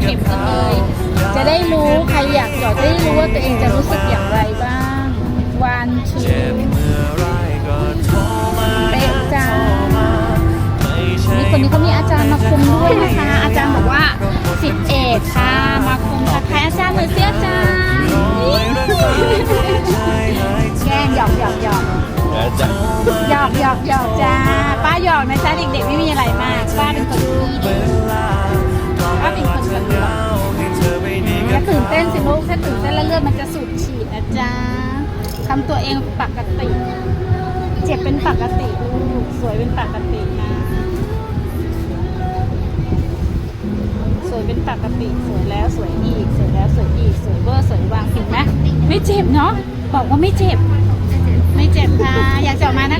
เข็มกันเลย จะได้รู้ใครอยากจาะจะได้รู้ว่าตัวเองจะรู้สึกอย่างไรบ้างวันชื่นเป๊ะจ้ามีคนนี้เขามีอาจารย์มาคุมด้วยนะคะ อาจารย์บอกว่าสิบเอกค่ะมาคุมค่ะใครอาจารย์หน่อยเสียจ้าแกงหยอกหยอกหยอกหยอกหยอกหยอกจ้าป้าหยอกนะจ๊ะเด็กๆไม่มีอะไรมากป้าเป็นคนดี นะจ๊ะทำตัวเองปกติ เจ็บเป็นปกติลูกสวยเป็นปกตินะ สวยเป็นปกติ สวยแล้วสวยอีก สวยแล้วสวยอีก สวยเบอร์สวยวางเห็นไหมไม่เจ็บเนาะ บอกว่าไม่เจ็บ ไม่เจ็บค่ะ อยากจะออกมานะคะ